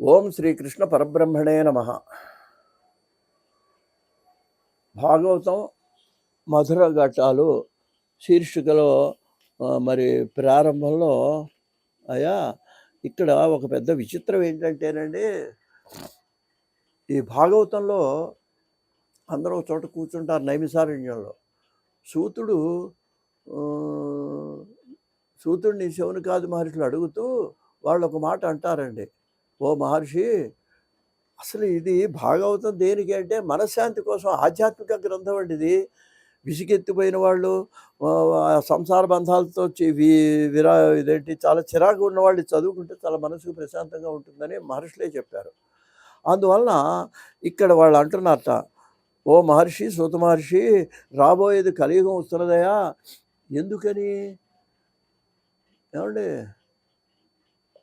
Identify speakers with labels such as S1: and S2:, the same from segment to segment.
S1: ఓం శ్రీకృష్ణ పరబ్రహ్మణే నమ. భాగవతం మధుర ఘట్టాలు శీర్షికలో మరి ప్రారంభంలో అయా ఇక్కడ ఒక పెద్ద విచిత్రం ఏంటంటేనండి ఈ భాగవతంలో అందరూ ఒక చోట కూర్చుంటారు నైమిసారణ్యంలో. సూతుడు సూతుడిని శివుని కాదు మహర్షులు అడుగుతూ వాళ్ళు ఒక మాట అంటారండి. ఓ మహర్షి అసలు ఇది భాగవతం దేనికి అంటే మనశ్శాంతి కోసం ఆధ్యాత్మిక గ్రంథం అండి ఇది. విసిగెత్తిపోయిన వాళ్ళు సంసార బంధాలతో వి- విరా ఇదేంటి చాలా చిరాకు ఉన్నవాళ్ళు చదువుకుంటే చాలా మనసుకు ప్రశాంతంగా ఉంటుందని మహర్షులే చెప్పారు. అందువలన ఇక్కడ వాళ్ళు అంటున్నారట ఓ మహర్షి సూత మహర్షి రాబోయేది కలియుగం వస్తున్నదయా? ఎందుకని? ఏమండి?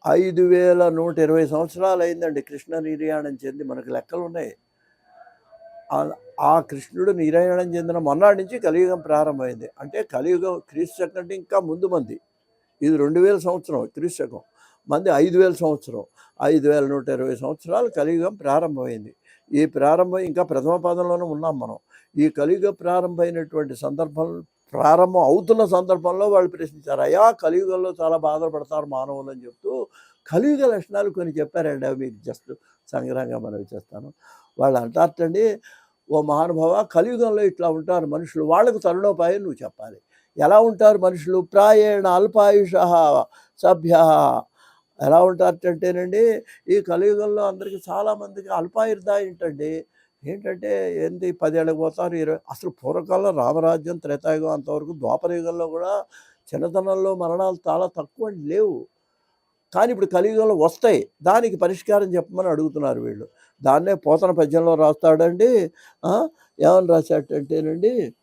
S1: ఐదు వేల నూట ఇరవై సంవత్సరాలు అయిందండి కృష్ణ నిర్యాణం చెంది మనకు లెక్కలు ఉన్నాయి ఆ- ఆ కృష్ణుడు నిర్యాణం చెందిన మొన్నటి నుంచి కలియుగం ప్రారంభమైంది. అంటే కలియుగం క్రీస్తు శకం అంటే ఇంకా ముందు మంది. ఇది రెండు వేల సంవత్సరం క్రీస్తు శకం మంది ఐదు వేల సంవత్సరం. ఐదు వేల నూట ఇరవై సంవత్సరాలు కలియుగం ప్రారంభమైంది. ఈ ప్రారంభం ఇంకా ప్రథమ పదంలోనే ఉన్నాం మనం. ఈ కలియుగ ప్రారంభమైనటువంటి సందర్భం ప్రారంభం అవుతున్న సందర్భంలో వాళ్ళు ప్రశ్నించారు అయ్యా కలియుగంలో చాలా బాధపడతారు మానవులు అని చెప్తూ కలియుగ లక్షణాలు కొన్ని చెప్పారండి. అవి మీకు జస్ట్ సంగ్రహంగా మనం చేస్తాను. వాళ్ళు అంటారటండి ఓ మహానుభావ కలియుగంలో ఇట్లా ఉంటారు మనుషులు వాళ్ళకు తరుణోపాయం నువ్వు చెప్పాలి. ఎలా ఉంటారు మనుషులు? ప్రాయేణ అల్పాయుష సభ్య. ఎలా ఉంటారంటేనండి ఈ కలియుగంలో అందరికీ చాలామందికి అల్పాయుర్దాయం ఏంటండి? ఏంటంటే ఏంటి పదేళ్ళకి పోతారు ఇరవై అసలు పూర్వకాలంలో రామరాజ్యం త్రేతాయుగం అంతవరకు ద్వాపరయుగంలో కూడా చిన్నతనంలో మరణాలు చాలా తక్కువ లేవు. కానీ ఇప్పుడు కలియుగంలో వస్తాయి. దానికి పరిష్కారం చెప్పమని అడుగుతున్నారు వీళ్ళు. దాన్నే పోతన పద్యంలో రాస్తాడండి. ఏమని రాశాడంటేనండి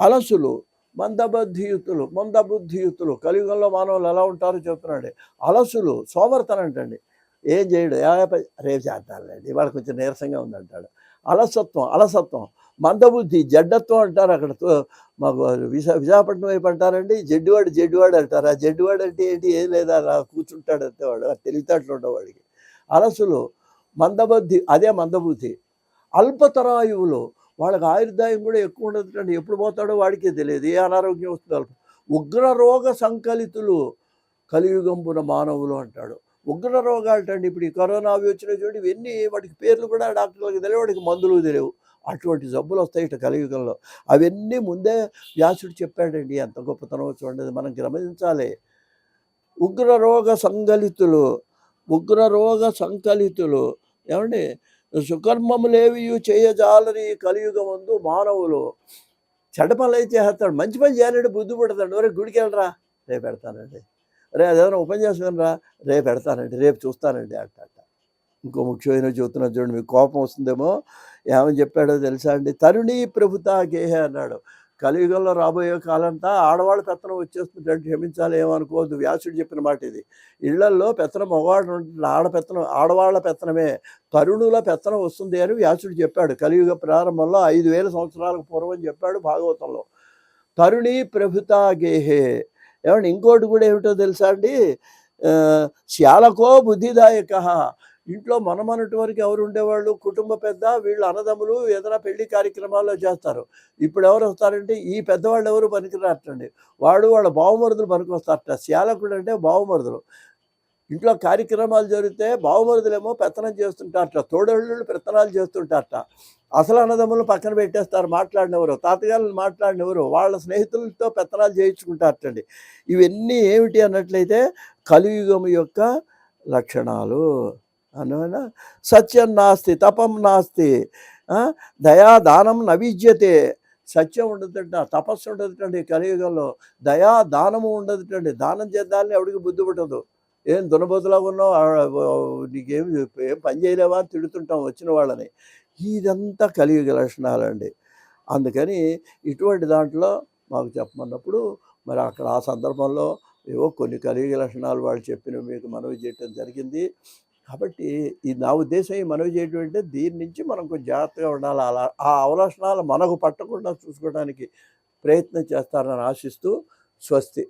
S1: అలసులు మందబుద్ధియుతులు మందబుద్ధియుతులు కలియుగంలో మానవులు ఎలా ఉంటారో చెప్తున్నాడు. అలసులు సోమర్తనంటండి. ఏం చేయడు ఏ ప- రేపు చేద్దాంలేండి ఇవాళ కొంచెం నీరసంగా ఉందంటాడు. అలసత్వం అలసత్వం. మందబుద్ధి జడ్డత్వం అంటారు అక్కడ. తో- మాకు విశా విశాఖపట్నం వైపు అంటారండి. జడ్డువాడు జడ్డువాడు అంటారు. ఆ జడ్డువాడు అంటే ఏంటి? ఏం లేదా? రా కూర్చుంటాడు అంతే వాడు. తెలివితేటలు ఉండేవాడికి అలసులు మందబుద్ధి అదే మందబుద్ధి. అల్పతరాయువులు వాళ్ళకి ఆయుర్దాయం కూడా ఎక్కువ ఉండదు ఎప్పుడు పోతాడో వాడికే తెలియదు. ఏ అనారోగ్యం వస్తుందో ఉగ్ర రోగ సంకలితులు కలియుగంపున మానవులు అంటాడు. ఉగ్ర రోగాలు అండి ఇప్పుడు ఈ కరోనా అవి వచ్చినవి చూడండి ఇవన్నీ వాటికి పేర్లు కూడా డాక్టర్లకు తెలియవు వాటికి మందులు తెలియవు. అటువంటి జబ్బులు వస్తాయి ఇటు కలియుగంలో. అవన్నీ ముందే వ్యాసుడు చెప్పాడండి ఎంత గొప్పతనం చూడండి మనం గమనించాలి. ఉగ్ర రోగ సంకలితులు ఉగ్ర రోగ సంకలితులు ఏమండి? సుకర్మములేవి చేయజాలని కలియుగమందు మానవులు. చెడ్డ పనులు అయితే చేస్తాడు మంచి పని చేయాలంటే బుద్ధి పడతాడు వరకు గుడికి వెళ్ళరా? రేపు పెడతానండి. రే అదేదైనా ఉపన్యాసం రా రేపు పెడతానండి రేపు చూస్తానండి అంట ఇంకో ముఖ్యమైన చెబుతున్నా చూడండి మీకు కోపం వస్తుందేమో? ఏమని చెప్పాడో తెలుసా అండి? తరుణీ ప్రభుతా గేహ అన్నాడు. కలియుగంలో రాబోయే కాలంతా ఆడవాళ్ళ పెత్తనం వచ్చేస్తుంటే క్షమించాలి ఏమనుకోవద్దు వ్యాసుడు చెప్పిన మాట ఇది. ఇళ్ళల్లో పెత్తనం మగవాడు ఉంటుంది ఆడ పెత్తనం ఆడవాళ్ళ పెత్తనమే తరుణుల పెత్తనం వస్తుంది అని వ్యాసుడు చెప్పాడు. కలియుగ ప్రారంభంలో ఐదు వేల సంవత్సరాలకు పూర్వం చెప్పాడు భాగవతంలో. తరుణి ప్రభుతా గేహే ఏమంటే ఇంకోటి కూడా ఏమిటో తెలుసా అండి? శ్యాలకో బుద్ధిదాయక. ఇంట్లో మనమన్నటి వరకు ఎవరు ఉండేవాళ్ళు? కుటుంబ పెద్ద వీళ్ళు అన్నదమ్ములు ఏదైనా పెళ్ళి కార్యక్రమాల్లో చేస్తారు. ఇప్పుడు ఎవరు వస్తారంటే ఈ పెద్దవాళ్ళు ఎవరు పనికిరాటండి వాడు వాళ్ళ బావమరుదులు పనికి వస్తారట శ్యాలకుడు అంటే బావమరుదులు. ఇంట్లో కార్యక్రమాలు జరిగితే బావమరుదులేమో పెత్తనం చేస్తుంటారట తోడళ్ళు పెత్తనాలు చేస్తుంటారట. అసలు అన్నదమ్ములు పక్కన పెట్టేస్తారు మాట్లాడినెవరు తాతగారులు మాట్లాడినెవరు వాళ్ళ స్నేహితులతో పెత్తనాలు చేయించుకుంటారటండి. ఇవన్నీ ఏమిటి అన్నట్లయితే కలియుగం యొక్క లక్షణాలు. అన్నమాట సత్యం నాస్తి తపం నాస్తి దయా దానం నవిద్యతే సత్యం ఉండదుట తపస్సు ఉండదుటండి కలియుగంలో. దయా దానము ఉండదుటండి దానం చేద్దాలని ఎవడికి బుద్ధి పుట్టదు. ఏం దునబోతులా ఉన్నావు? నీకేం ఏం పని చేయలేవా? అని తిడుతుంటాం వచ్చిన వాళ్ళని. ఇదంతా కలియుగ లక్షణాలండి. అందుకని ఇటువంటి దాంట్లో మాకు చెప్పమన్నప్పుడు మరి అక్కడ ఆ సందర్భంలో ఏవో కొన్ని కలియుగ లక్షణాలు వాళ్ళు చెప్పినవి మీకు మనవి చేయటం జరిగింది. కాబట్టి ఈ నా ఉద్దేశం ఈ మనవి చేయటం అంటే దీని నుంచి మనం కొంచెం జాగ్రత్తగా ఉండాలి. అలా ఆ అవలక్షణాలు మనకు పట్టకుండా చూసుకోవడానికి ప్రయత్నం చేస్తారని ఆశిస్తూ స్వస్తి.